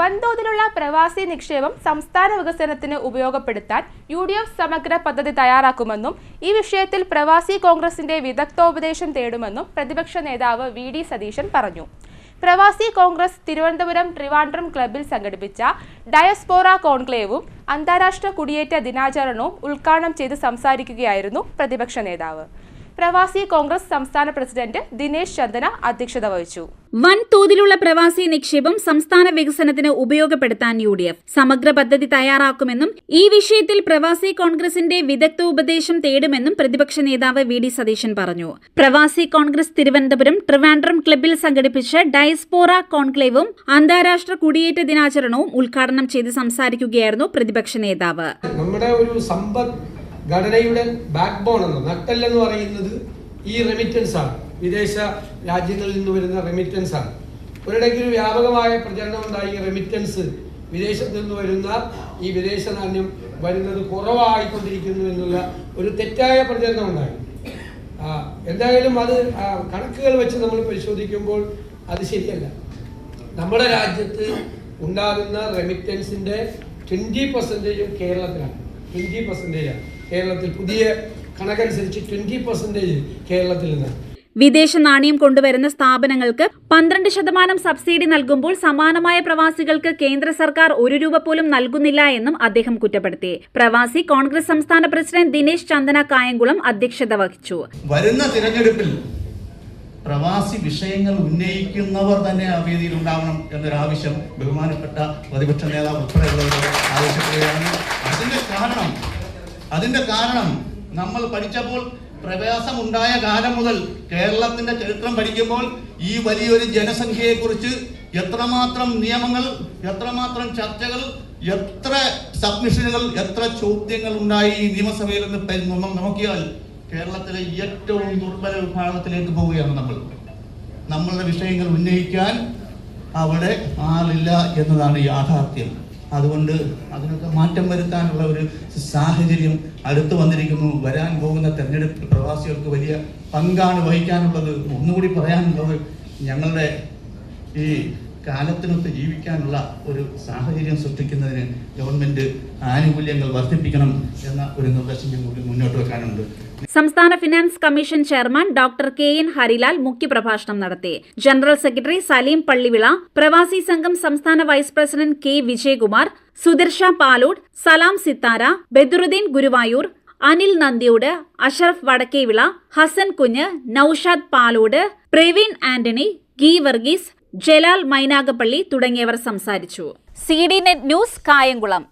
വൻതോതിലുള്ള പ്രവാസി നിക്ഷേപം സംസ്ഥാന വികസനത്തിന് ഉപയോഗപ്പെടുത്താൻ യു ഡി എഫ് സമഗ്ര പദ്ധതി തയ്യാറാക്കുമെന്നും ഈ വിഷയത്തിൽ പ്രവാസി കോൺഗ്രസിന്റെ വിദഗ്ധോപദേശം തേടുമെന്നും പ്രതിപക്ഷ നേതാവ് വി ഡി സതീശൻ പറഞ്ഞു. പ്രവാസി കോൺഗ്രസ് തിരുവനന്തപുരം ട്രിവാൻഡ്രം ക്ലബിൽ സംഘടിപ്പിച്ച ഡയസ്പോറ കോൺക്ലേവും അന്താരാഷ്ട്ര കുടിയേറ്റ ദിനാചരണവും ഉദ്ഘാടനം ചെയ്ത് സംസാരിക്കുകയായിരുന്നു പ്രതിപക്ഷ നേതാവ്. പ്രവാസി കോൺഗ്രസ് സംസ്ഥാന പ്രസിഡന്റ് ദിനേശ് ചന്ദന അധ്യക്ഷത വഹിച്ചു. വൻതോതിലുള്ള പ്രവാസി നിക്ഷേപം സംസ്ഥാന വികസനത്തിന് ഉപയോഗപ്പെടുത്താൻ യു ഡി എഫ് സമഗ്ര പദ്ധതി തയ്യാറാക്കുമെന്നും ഈ വിഷയത്തിൽ പ്രവാസി കോൺഗ്രസിന്റെ വിദഗ്ധ ഉപദേശം തേടുമെന്നും പ്രതിപക്ഷ നേതാവ് വി ഡി സതീശൻ പറഞ്ഞു. പ്രവാസി കോൺഗ്രസ് തിരുവനന്തപുരം ട്രിവാൻഡ്രം ക്ലബിൽ സംഘടിപ്പിച്ച ഡയസ്പോറ കോൺക്ലേവും അന്താരാഷ്ട്ര കുടിയേറ്റ ദിനാചരണവും ഉദ്ഘാടനം ചെയ്ത് സംസാരിക്കുകയായിരുന്നു പ്രതിപക്ഷ നേതാവ്. നമ്മുടെ ഒരു സമ്പദ് ഘടനയുടെ ബാക്ക് ബോൺ എന്ന് നട്ടല്ലെന്ന് പറയുന്നത് ഈ റെമിറ്റൻസ് ആണ്. വിദേശ രാജ്യങ്ങളിൽ നിന്ന് വരുന്ന റെമിറ്റൻസ് ആണ്. ഒരിടയ്ക്ക് ഒരു വ്യാപകമായ പ്രചരണം ഉണ്ടായി റെമിറ്റൻസ് വിദേശത്ത് നിന്ന് വരുന്ന ഈ വിദേശ നാണ്യം വരുന്നത് കുറവായിക്കൊണ്ടിരിക്കുന്നു എന്നുള്ള ഒരു തെറ്റായ പ്രചരണം ഉണ്ടായി. എന്തായാലും അത് കണക്കുകൾ വെച്ച് നമ്മൾ പരിശോധിക്കുമ്പോൾ അത് ശരിയല്ല. നമ്മുടെ രാജ്യത്ത് ഉണ്ടാകുന്ന റെമിറ്റൻസിന്റെ ട്വന്റി പെർസെന്റേജും കേരളത്തിലാണ്. ട്വന്റി പെർസെന്റേജാണ് കേരളത്തിൽ പുതിയ കണക്കനുസരിച്ച് ട്വന്റി പെർസെന്റേജ് കേരളത്തിൽ നിന്നാണ് വിദേശ നാണയം കൊണ്ടുവരുന്ന സ്ഥാപനങ്ങൾക്ക് പന്ത്രണ്ട് ശതമാനം സബ്സിഡി നൽകുമ്പോൾ സമാനമായ പ്രവാസികൾക്ക് കേന്ദ്ര സർക്കാർ ഒരു രൂപ പോലും നൽകുന്നില്ല എന്നും അദ്ദേഹം കുറ്റപ്പെടുത്തി. പ്രവാസി കോൺഗ്രസ് സംസ്ഥാന പ്രസിഡന്റ് ദിനേശ് ചന്ദന കായംകുളം അധ്യക്ഷത വഹിച്ചു. വരുന്ന തിരഞ്ഞെടുപ്പിൽ പ്രവാസി വിഷയങ്ങൾ ഉന്നയിക്കുന്നവർ തന്നെ ആ വേദിയിൽ ഉണ്ടാവണം എന്നൊരാവശ്യം ബഹുമാനപ്പെട്ട പ്രതിപക്ഷ നേതാവ് ഉൾപ്പെടെയുള്ളവർ ആവശ്യപ്പെടുകയാണ്. അതിന്റെ കാരണം നമ്മൾ പഠിച്ചപ്പോൾ പ്രയാസമുണ്ടായ കാലം മുതൽ കേരളത്തിന്റെ ചരിത്രം പഠിക്കുമ്പോൾ ഈ വലിയൊരു ജനസംഖ്യയെക്കുറിച്ച് എത്രമാത്രം നിയമങ്ങൾ എത്രമാത്രം ചർച്ചകൾ എത്ര സബ്മിഷനുകൾ എത്ര ചോദ്യങ്ങൾ ഉണ്ടായി നിയമസഭയിൽ നിന്ന് നോക്കിയാൽ കേരളത്തിലെ ഏറ്റവും ദുർബല വിഭാഗത്തിലേക്ക് പോവുകയാണ് നമ്മൾ. നമ്മളുടെ വിഷയങ്ങൾ ഉന്നയിക്കാൻ അവിടെ ആളില്ല എന്നതാണ് യാഥാർത്ഥ്യം. അതുകൊണ്ട് അതിനൊക്കെ മാറ്റം വരുത്താനുള്ള ഒരു സാഹചര്യം അടുത്ത് വന്നിരിക്കുന്നു. വരാൻ പോകുന്ന തെരഞ്ഞെടുപ്പ് പ്രവാസികൾക്ക് വലിയ പങ്കാണ് വഹിക്കാനുള്ളത്. ഒന്നുകൂടി പറയാനുള്ളത് ഞങ്ങളുടെ ഈ കാലത്തിനൊത്ത് ജീവിക്കാനുള്ള ഒരു സാഹചര്യം സൃഷ്ടിക്കുന്നതിന് ഗവൺമെന്റ് ആനുകൂല്യങ്ങൾ വർദ്ധിപ്പിക്കണം എന്ന ഒരു നിർദ്ദേശം കൂടി മുന്നോട്ട് വെക്കാനുണ്ട്. സംസ്ഥാന finance commission chairman doctor K N Harilal മുഖ്യപ്രഭാഷണം നടത്തി. ജനറൽ സെക്രട്ടറി സലീം പള്ളിവിള പ്രവാസി സംഘം സംസ്ഥാന vice president K Vijayakumar Sudarsh Palode Salam Sithara Badaruddin Guruvayur Anil Nandiyode Ashraf Vadakkevila Hasan കുഞ്ഞ് നൌഷാദ് പാലോട് പ്രവീൺ ആന്റണി ഗീ വർഗീസ് ജലാൽ മൈനാഗപ്പള്ളി തുടങ്ങിയവർ സംസാരിച്ചു. C D net news Kayamkulam.